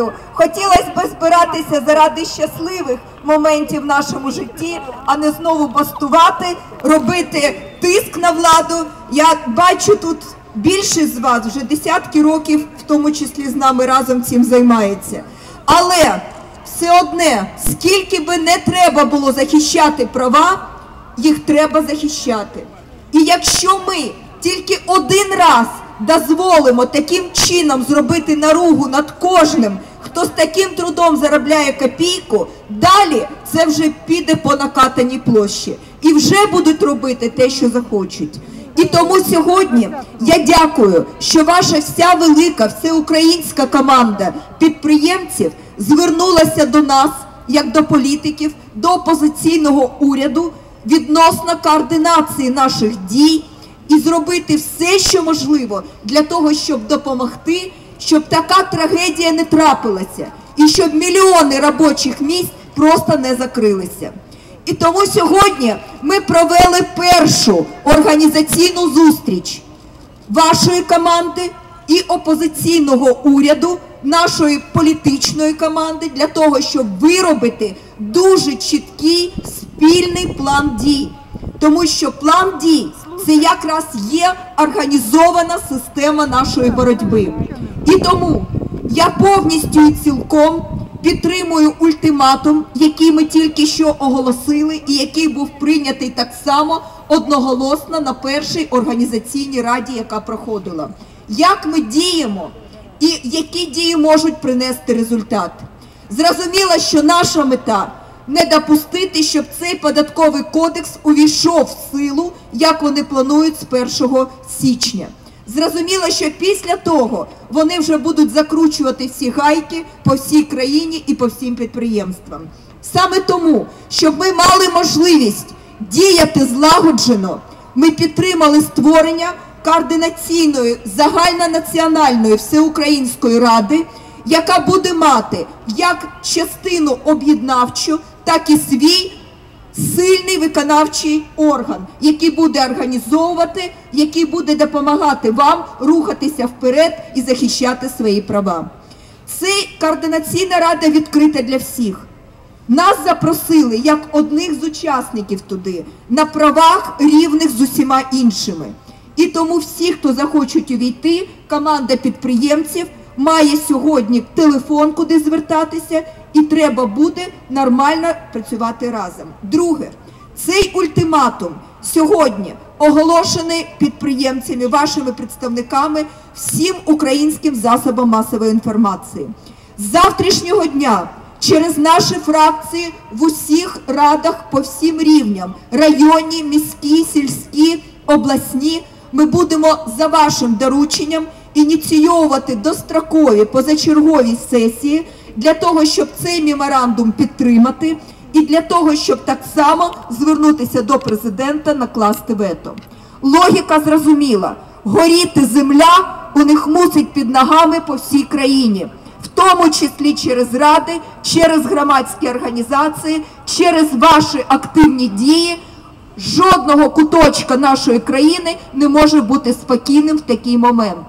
уряду. Хотілося б збиратися заради щасливих моментів в нашому житті, а не знову бастувати, робити тиск на владу. Я бачу тут більшість з вас вже десятки років, в тому числі з нами разом цим займається. Але все одне, скільки би не треба було захищати права, їх треба захищати. І якщо ми тільки один раз дозволимо таким чином зробити наругу над кожним, хто з таким трудом заробляє копійку, далі це вже піде по накатаній площі. І вже будуть робити те, що захочуть. І тому сьогодні я дякую, що ваша вся велика всеукраїнська команда підприємців звернулася до нас, як до політиків, до опозиційного уряду відносно координації наших дій і зробити все, що можливо, для того, щоб допомогти, щоб така трагедія не трапилася, і щоб мільйони робочих місць просто не закрилися. І тому сьогодні ми провели першу організаційну зустріч вашої команди і опозиційного уряду, нашої політичної команди для того, щоб виробити дуже чіткий спільний план дій. Тому що план дій це якраз є організована система нашої боротьби. І тому я повністю і цілком підтримую ультиматум, який ми тільки що оголосили, і який був прийнятий так само одноголосно на першій організаційній раді, яка проходила. Як ми діємо і які дії можуть принести результат? Зрозуміло, що наша мета не допустити, щоб цей податковий кодекс увійшов в силу, як вони планують з 1 січня. Зрозуміло, що після того вони вже будуть закручувати всі гайки по всій країні і по всім підприємствам. Саме тому, щоб ми мали можливість діяти злагоджено, ми підтримали створення координаційної загальнонаціональної всеукраїнської ради, яка буде мати як частину об'єднавчу, так і свій сильний виконавчий орган, який буде організовувати, який буде допомагати вам рухатися вперед і захищати свої права. Це координаційна рада відкрита для всіх. Нас запросили як одних з учасників туди на правах рівних з усіма іншими. І тому всі, хто захочуть увійти, команда підприємців має сьогодні телефон, куди звертатися, і треба буде нормально працювати разом. Друге, цей ультиматум сьогодні оголошений підприємцями, вашими представниками, всім українським засобам масової інформації. З завтрашнього дня через наші фракції в усіх радах по всім рівням районні, міські, сільські, обласні. Ми будемо за вашим дорученням ініційовувати дострокові позачергові сесії для того, щоб цей меморандум підтримати, і для того, щоб так само звернутися до президента накласти вето. Логіка зрозуміла: горіти земля у них мусить під ногами по всій країні, в тому числі через ради, через громадські організації, через ваші активні дії. Жодного куточка нашої країни не може бути спокійним в такий момент.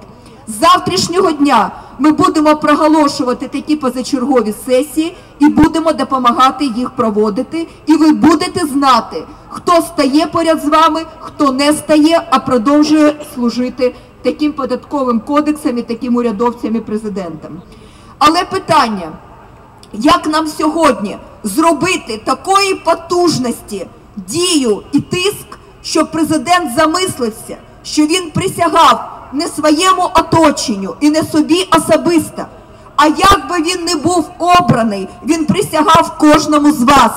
Завтрашнього дня ми будемо проголошувати такі позачергові сесії і будемо допомагати їх проводити. І ви будете знати, хто стає поряд з вами, хто не стає, а продовжує служити таким податковим кодексам і таким урядовцям і президентам. Але питання, як нам сьогодні зробити такої потужності дію і тиск, щоб президент замислився, що він присягав не своєму оточенню і не собі особисто. А як би він не був обраний, він присягав кожному з вас.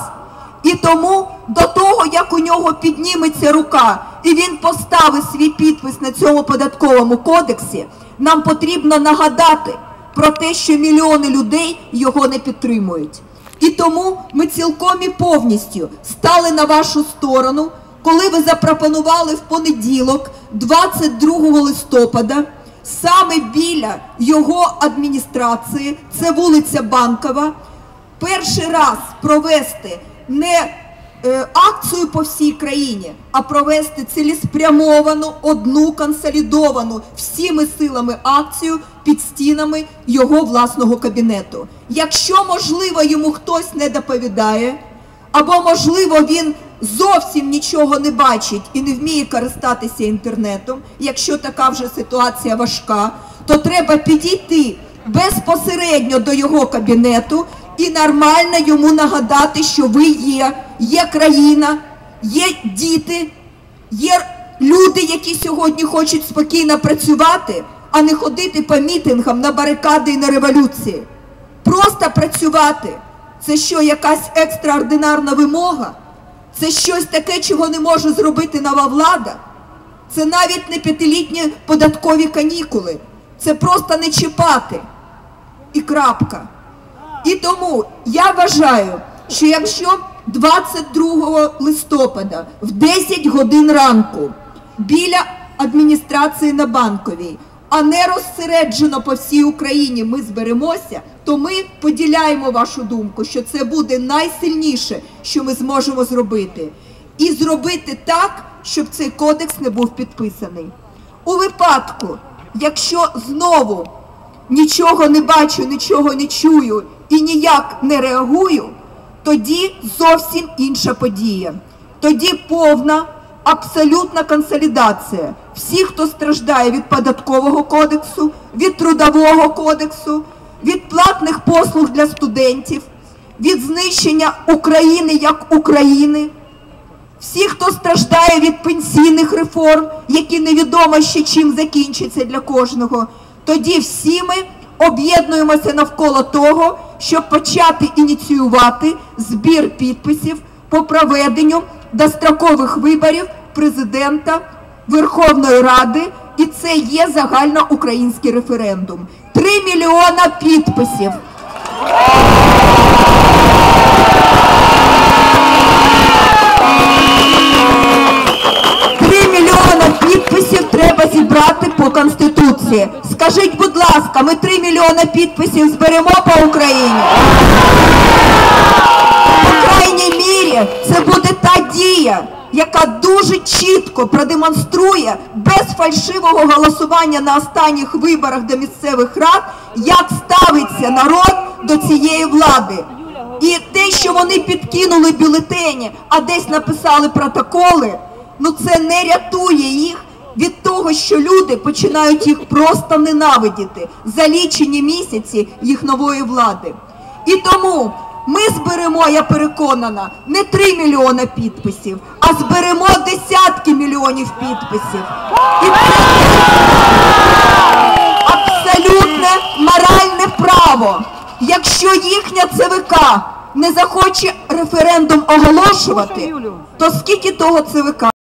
І тому до того, як у нього підніметься рука, і він поставить свій підпис на цьому податковому кодексі, нам потрібно нагадати про те, що мільйони людей його не підтримують. І тому ми цілком і повністю стали на вашу сторону, коли ви запропонували в понеділок, 22 листопада, саме біля його адміністрації, це вулиця Банкова, перший раз провести не е, акцію по всій країні, а провести цілеспрямовану, одну консолідовану всіми силами акцію під стінами його власного кабінету. Якщо можливо йому хтось не доповідає, або можливо він зовсім нічого не бачить і не вміє користатися інтернетом, якщо така вже ситуація важка, то треба підійти безпосередньо до його кабінету і нормально йому нагадати, що ви є, є країна, є діти, є люди, які сьогодні хочуть спокійно працювати, а не ходити по мітингам на барикади і на революції. Просто працювати. Це що, якась екстраординарна вимога? Це щось таке, чого не може зробити нова влада? Це навіть не п'ятилітні податкові канікули. Це просто не чіпати. І крапка. І тому я вважаю, що якщо 22 листопада в 10 годин ранку біля адміністрації на банковій, а не розсереджено по всій Україні ми зберемося, то ми поділяємо вашу думку, що це буде найсильніше, що ми зможемо зробити. І зробити так, щоб цей кодекс не був підписаний. У випадку, якщо знову нічого не бачу, нічого не чую і ніяк не реагую, тоді зовсім інша подія. Тоді повна, абсолютна консолідація. Всі, хто страждає від податкового кодексу, від трудового кодексу, від платних послуг для студентів, від знищення України як України. Всі, хто страждає від пенсійних реформ, які невідомо ще чим закінчаться для кожного, тоді всі ми об'єднуємося навколо того, щоб почати ініціювати збір підписів по проведенню дострокових виборів президента Верховної Ради, і це є загальноукраїнський референдум. Три мільйона підписів. Підписів треба зібрати по Конституції. Скажіть, будь ласка, ми три мільйона підписів зберемо по Україні? По крайній мірі, це буде та дія, яка дуже чітко продемонструє без фальшивого голосування на останніх виборах до місцевих рад, як ставиться народ до цієї влади. І те, що вони підкинули бюлетені, а десь написали протоколи, ну це не рятує їх від того, що люди починають їх просто ненавидіти за лічені місяці їх нової влади. І тому ми зберемо, я переконана, не 3 мільйони підписів, а зберемо десятки мільйонів підписів. І це абсолютне моральне право. Якщо їхня ЦВК не захоче референдум оголошувати, то скільки того ЦВК?